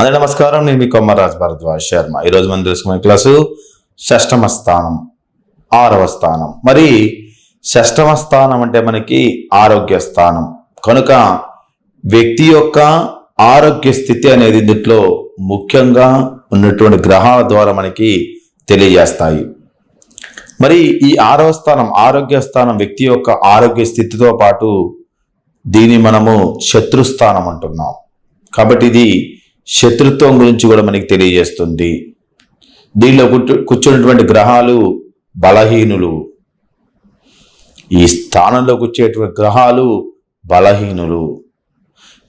అందరూ నమస్కారం. నేను మీ కొమ్మరాజ్ భరద్వాజ్. శర్మ ఈరోజు మనం తెలుసుకునే క్లాసు షష్టమ స్థానం ఆరవ స్థానం. మరి షష్టమ స్థానం అంటే మనకి ఆరోగ్య స్థానం. కనుక వ్యక్తి యొక్క ఆరోగ్య స్థితి అనేది దీంట్లో ముఖ్యంగా ఉన్నటువంటి గ్రహాల ద్వారా మనకి తెలియజేస్తాయి. మరి ఈ ఆరవ స్థానం ఆరోగ్య స్థానం వ్యక్తి యొక్క ఆరోగ్య స్థితితో పాటు దీన్ని మనము శత్రుస్థానం అంటున్నాం. కాబట్టి ఇది శత్రుత్వం గురించి కూడా మనకి తెలియజేస్తుంది. దీనిలో కూర్చో కూర్చున్నటువంటి గ్రహాలు బలహీనులు. ఈ స్థానంలో కూర్చేటువంటి గ్రహాలు బలహీనులు.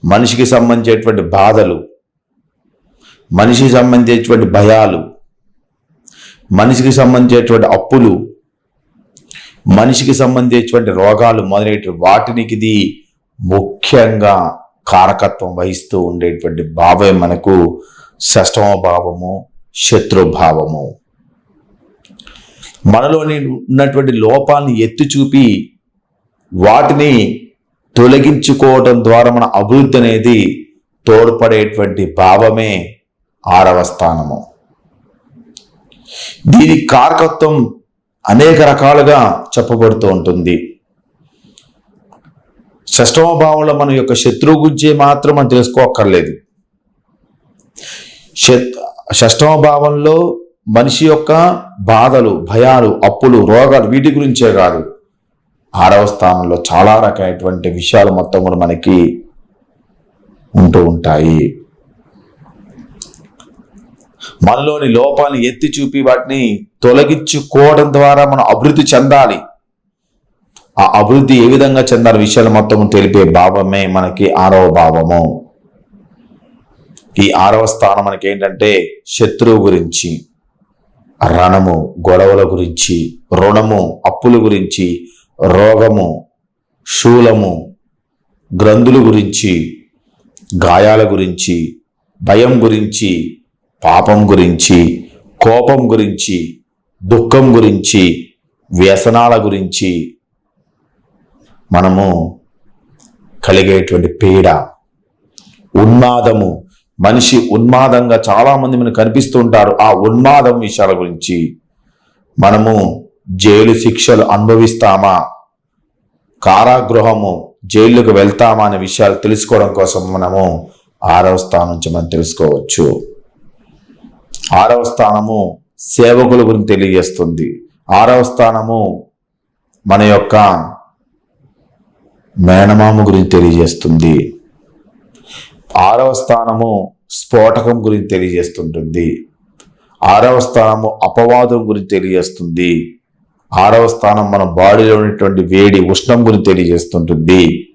మనిషికి సంబంధించేటువంటి బాధలు. మనిషికి సంబంధించేటువంటి భయాలు. మనిషికి సంబంధించేటువంటి అప్పులు. మనిషికి సంబంధించేటువంటి రోగాలు మొదలైన వాటినికి ఇది ముఖ్యంగా కారకత్వం వహిస్తూ ఉండేటువంటి భావే మనకు షష్టమ భావము శత్రుభావము మనలోని ఉన్నటువంటి లోపాలను ఎత్తి చూపి వాటిని తొలగించుకోవడం ద్వారా మన అభివృద్ధి అనేది తోడ్పడేటువంటి భావమే ఆరవ స్థానము. దీని కారకత్వం అనేక రకాలుగా చెప్పబడుతూ ఉంటుంది. షష్టమ భావంలో మన యొక్క శత్రువు గురించి మాత్రం మనం తెలుసుకోక్కర్లేదు. శత్ షష్టమ భావంలో మనిషి యొక్క బాధలు భయాలు అప్పులు రోగాలు వీటి గురించే కాదు. ఆరవ స్థానంలో చాలా రకమైనటువంటి విషయాలు మొత్తం కూడా మనకి ఉంటూ ఉంటాయి. మనలోని లోపాలను ఎత్తి చూపి వాటిని తొలగించుకోవడం ద్వారా మనం అభివృద్ధి చెందాలి. ఆ అభివృద్ధి ఏ విధంగా చెందారు విషయాలు మొత్తం తెలిపే భావమే మనకి ఆరవ భావము. ఈ ఆరవ స్థానం మనకి ఏంటంటే శత్రువు గురించి రణము గొడవల గురించి రుణము అప్పుల గురించి రోగము శూలము గ్రంథుల గురించి గాయాల గురించి భయం గురించి పాపం గురించి కోపం గురించి దుఃఖం గురించి వ్యసనాల గురించి మనము కలిగేటువంటి పీడ ఉన్మాదము. మనిషి ఉన్మాదంగా చాలామంది మనకు కనిపిస్తూ ఉంటారు. ఆ ఉన్మాదం విషయాల గురించి. మనము జైలు శిక్షలు అనుభవిస్తామా? కారాగృహము జైలుకు వెళ్తామా అనే విషయాలు తెలుసుకోవడం కోసం మనము ఆరవ స్థానం నుంచి మనం తెలుసుకోవచ్చు. ఆరవ స్థానము సేవకుల గురించి తెలియజేస్తుంది. ఆరవ స్థానము మన యొక్క మేనమామ గురించి తెలియజేస్తుంది. ఆరవ స్థానము స్ఫోటకం గురించి తెలియజేస్తుంటుంది. ఆరవ స్థానము అపవాదం గురించి తెలియజేస్తుంది. ఆరవ స్థానం మన బాడీలో ఉన్నటువంటి వేడి ఉష్ణం గురించి తెలియజేస్తుంటుంది.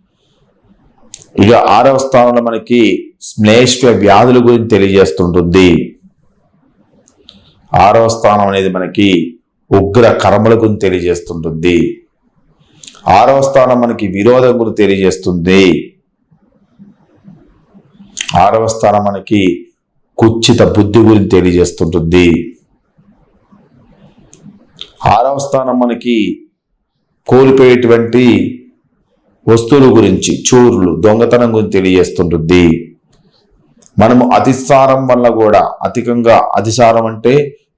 ఇక ఆరవ స్థానంలో మనకి శ్లేష్ట వ్యాధుల గురించి తెలియజేస్తుంటుంది. ఆరవ స్థానం అనేది మనకి ఉగ్ర కర్మల గురించి తెలియజేస్తుంటుంది. ఆరవ స్థానం మనకి విరోధం గురించి తెలియజేస్తుంది. ఆరవ స్థానం మనకి కుచ్చిత బుద్ధి గురించి తెలియజేస్తుంటుంది. ఆరవ స్థానం మనకి కోల్పోయేటువంటి వస్తువుల గురించి చూరులు దొంగతనం గురించి తెలియజేస్తుంటుంది. మనము అతిసారం వల్ల కూడా అధికంగా అతిసారం అంటే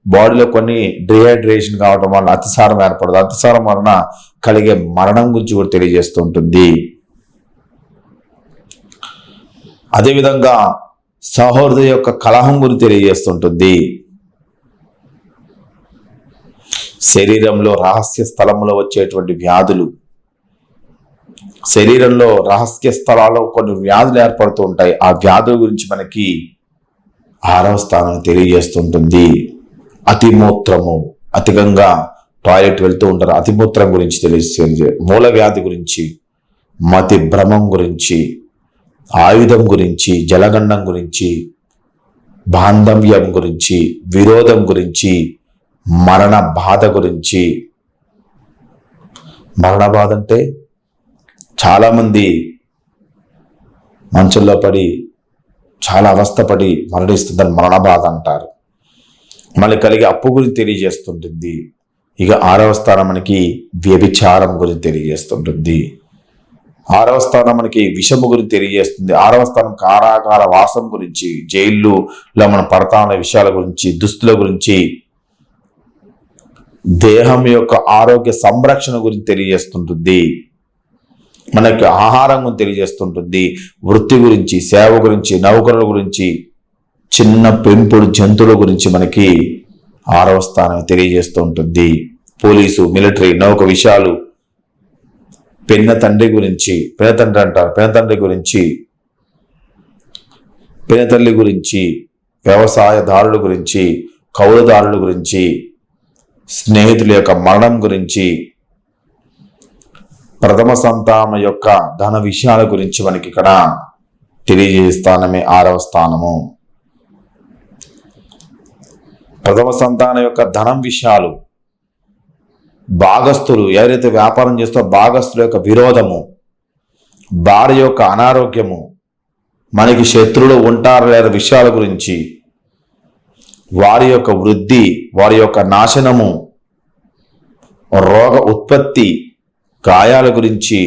బాడీలో కొన్ని డిహైడ్రేషన్ కావడం వల్ల అతిసారం ఏర్పడదు. అతిసారం వలన కలిగే మరణం గురించి కూడా తెలియజేస్తుంటుంది. అదేవిధంగా సహోదరు యొక్క కలహం గురించి తెలియజేస్తుంటుంది. శరీరంలో రహస్య స్థలంలో వచ్చేటువంటి వ్యాధులు శరీరంలో రహస్య స్థలాల్లో కొన్ని వ్యాధులు ఏర్పడుతూ ఉంటాయి. ఆ వ్యాధుల గురించి మనకి ఆరవ స్థానం తెలియజేస్తుంటుంది. అతిమూత్రము అధికంగా టాయిలెట్ వెళ్తూ ఉంటారు. అతిమూత్రం గురించి తెలియజే మూల వ్యాధి గురించి మతి భ్రమం గురించి ఆయుధం గురించి జలగండం గురించి బాంధవ్యం గురించి విరోధం గురించి మరణ బాధ గురించి. మరణ బాధ అంటే చాలామంది మంచుల్లో పడి చాలా అవస్థపడి మరణిస్తుందని మరణ బాధ అంటారు. మళ్ళీ కలిగే అప్పు గురించి తెలియజేస్తుంటుంది. ఇక ఆరవ స్థానం మనకి వ్యభిచారం గురించి తెలియజేస్తుంటుంది. ఆరవ స్థానం మనకి విషము గురించి తెలియజేస్తుంది. ఆరవ స్థానం కారాగార వాసం గురించి జైళ్ళులో మనం పడతా ఉన్న విషయాల గురించి దుస్తుల గురించి దేహం యొక్క ఆరోగ్య సంరక్షణ గురించి తెలియజేస్తుంటుంది. మనకి ఆహారం గురించి తెలియజేస్తుంటుంది. వృత్తి గురించి సేవ గురించి నౌకరుల గురించి చిన్న పెంపుడు జంతువుల గురించి మనకి ఆరవ స్థానం తెలియజేస్తూ ఉంటుంది. పోలీసు మిలిటరీ నౌక విషయాలు పెన్న తండ్రి గురించి పెన తండ్రి అంటారు. పెన తండ్రి గురించి పెన తల్లి గురించి వ్యవసాయదారుల గురించి కౌలుదారుల గురించి స్నేహితుల యొక్క మరణం గురించి ప్రథమ సంతానం యొక్క ధన విషయాల గురించి మనకి ఇక్కడ తెలియజేస్తానమే ఆరవ స్థానము. ప్రథమ సంతానం యొక్క ధనం విషయాలు భాగస్తులు ఎవరైతే వ్యాపారం చేస్తో భాగస్తుల యొక్క విరోధము భార్య యొక్క అనారోగ్యము మనకి శత్రువులు ఉంటారు లేదా విషయాల గురించి వారి యొక్క వృద్ధి వారి యొక్క నాశనము రోగ ఉత్పత్తి గాయాల గురించి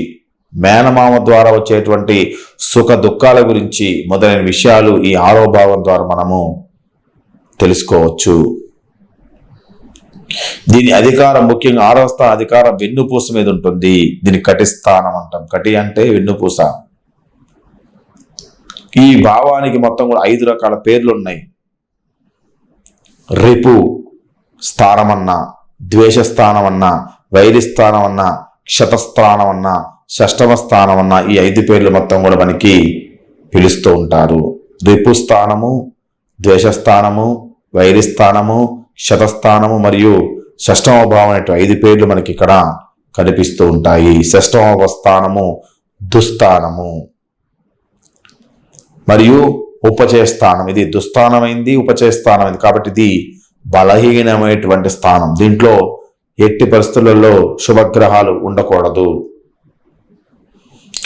మేనమామ ద్వారా వచ్చేటువంటి సుఖ దుఃఖాల గురించి మొదలైన విషయాలు ఈ ఆరోభావం ద్వారా మనము తెలుసుకోవచ్చు. దీని అధికారం ముఖ్యంగా ఆరో స్థానం అధికారం వెన్నుపూస మీద ఉంటుంది. దీని కటి స్థానం అంటాం. కటి అంటే వెన్నుపూస. ఈ భావానికి మొత్తం కూడా ఐదు రకాల పేర్లు ఉన్నాయి. రిపు స్థానమన్నా ద్వేషస్థానమన్నా ద్వేష స్థానం వైరి షష్టమ స్థానం ఈ ఐదు పేర్లు మొత్తం కూడా మనకి పిలుస్తూ ఉంటారు. రిపు స్థానము ద్వేషస్థానము వైరిస్థానము శతస్థానము మరియు షష్టమ భావం అనే ఐదు పేర్లు మనకి ఇక్కడ కనిపిస్తూ ఉంటాయి. షష్టమ స్థానము దుస్థానము. మరియు ఉపచయ స్థానం ఇది దుస్థానమైంది ఉపచయ స్థానమైంది కాబట్టి ఇది బలహీనమైనటువంటి స్థానం. దీంట్లో ఎట్టి పరిస్థితులలో శుభగ్రహాలు ఉండకూడదు.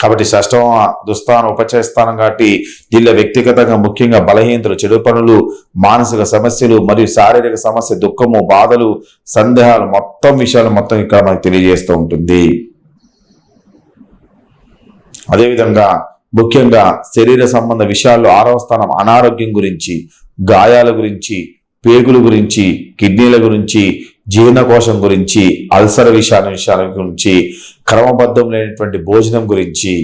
కాబట్టి షష్టం దుస్థానం ఉపచయస్థానం కాబట్టి దీనిలో వ్యక్తిగతంగా ముఖ్యంగా బలహీనతలు చెడు పనులు మానసిక సమస్యలు మరియు శారీరక సమస్య దుఃఖము బాధలు సందేహాలు మొత్తం విషయాలు మొత్తం ఇక్కడ మనకు తెలియజేస్తూ ఉంటుంది. అదేవిధంగా ముఖ్యంగా శరీర సంబంధ విషయాల్లో ఆరవ స్థానం అనారోగ్యం గురించి గాయాల గురించి పేగుల గురించి కిడ్నీల గురించి జీర్ణకోశం గురించి అల్సర్ విషయాన్ని విషయాల గురించి క్రమబద్ధం లేనటువంటి భోజనం గురించి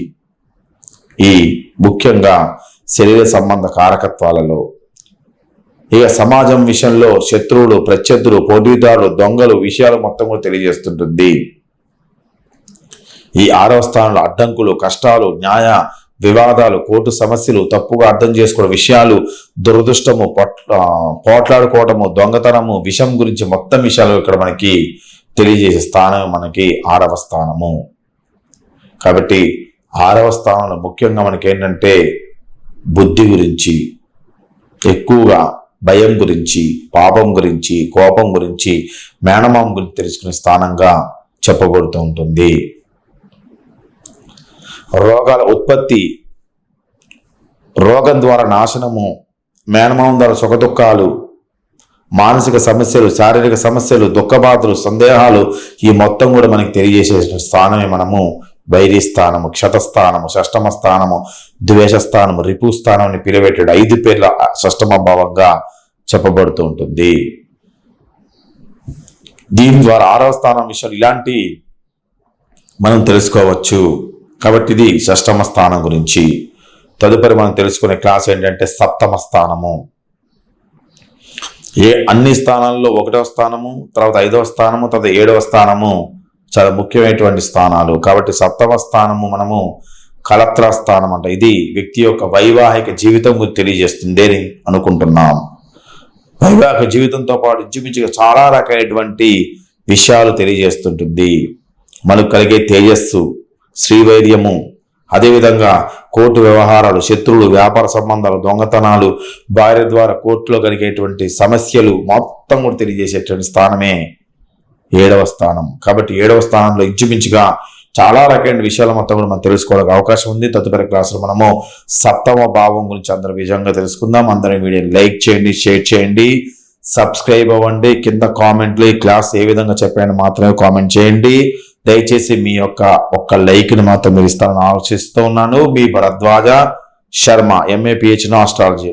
ఈ ముఖ్యంగా శరీర సంబంధ కారకత్వాలలో. ఇక సమాజం విషయంలో శత్రువులు ప్రత్యర్థులు పోటీదారులు దొంగలు విషయాలు మొత్తం కూడా తెలియజేస్తుంటుంది. ఈ ఆరవ స్థానంలో అడ్డంకులు కష్టాలు న్యాయ వివాదాలు కోర్టు సమస్యలు తప్పుగా అర్థం చేసుకున్న విషయాలు దురదృష్టము పోట్లాడుకోవటము దొంగతనము విషం గురించి మొత్తం విషయాలు ఇక్కడ మనకి తెలియజేసే స్థానం మనకి ఆరవ స్థానము. కాబట్టి ఆరవ స్థానంలో ముఖ్యంగా మనకి ఏంటంటే బుద్ధి గురించి ఎక్కువగా భయం గురించి పాపం గురించి కోపం గురించి మేనమాం గురించి తెలుసుకునే స్థానంగా చెప్పబడుతూ ఉంటుంది. రోగాల ఉత్పత్తి రోగం ద్వారా నాశనము మేనమానం ద్వారా సుఖదుఖాలు మానసిక సమస్యలు శారీరక సమస్యలు దుఃఖబాధలు సందేహాలు ఈ మొత్తం కూడా మనకి తెలియజేసే స్థానమే మనము. వైరి స్థానము క్షతస్థానము షష్టమ స్థానము ద్వేష స్థానము రిపు స్థానం అని ఐదు పేర్ల షష్టమ భావంగా చెప్పబడుతూ ఉంటుంది. దీని ద్వారా ఆరవ స్థానం విషయాలు ఇలాంటి మనం తెలుసుకోవచ్చు. కాబట్టి ఇది షష్టమ స్థానం గురించి. తదుపరి మనం తెలుసుకునే క్లాస్ ఏంటంటే సప్తమ స్థానము. ఏ అన్ని స్థానాల్లో ఒకటవ స్థానము తర్వాత ఐదవ స్థానము తర్వాత ఏడవ స్థానము చాలా ముఖ్యమైనటువంటి స్థానాలు. కాబట్టి సప్తమ స్థానము మనము కలత్ర స్థానం అంట. ఇది వ్యక్తి యొక్క వైవాహిక జీవితం గురించి తెలియజేస్తుంది అని అనుకుంటున్నాం. వైవాహిక జీవితంతో పాటు ఇంచుమించుగా చాలా రకమైనటువంటి విషయాలు తెలియజేస్తుంటుంది. మనకు కలిగే తేజస్సు శ్రీవైద్యము అదేవిధంగా కోర్టు వ్యవహారాలు శత్రువులు వ్యాపార సంబంధాలు దొంగతనాలు భార్య ద్వారా కోర్టులో కలిగేటువంటి సమస్యలు మొత్తం కూడా తెలియజేసేటువంటి స్థానమే ఏడవ స్థానం. కాబట్టి ఏడవ స్థానంలో ఇంచుమించుగా చాలా రకమైన విషయాల మొత్తం కూడా మనం తెలుసుకోవడానికి అవకాశం ఉంది. తదుపరి క్లాసులో మనము సప్తమ భావం గురించి అందరూ విజయంగా తెలుసుకుందాం. అందరం వీడియో లైక్ చేయండి షేర్ చేయండి సబ్స్క్రైబ్ అవ్వండి. కింద కామెంట్లు ఈ క్లాస్ ఏ విధంగా చెప్పాను మాత్రమే కామెంట్ చేయండి. దయచేసి మీ యొక్క ఒక్క లైక్ని మాత్రం మీరు ఇస్తారని ఆలోచిస్తూ ఉన్నాను. మీ Bharadwaja Sharma MA PhD astrology.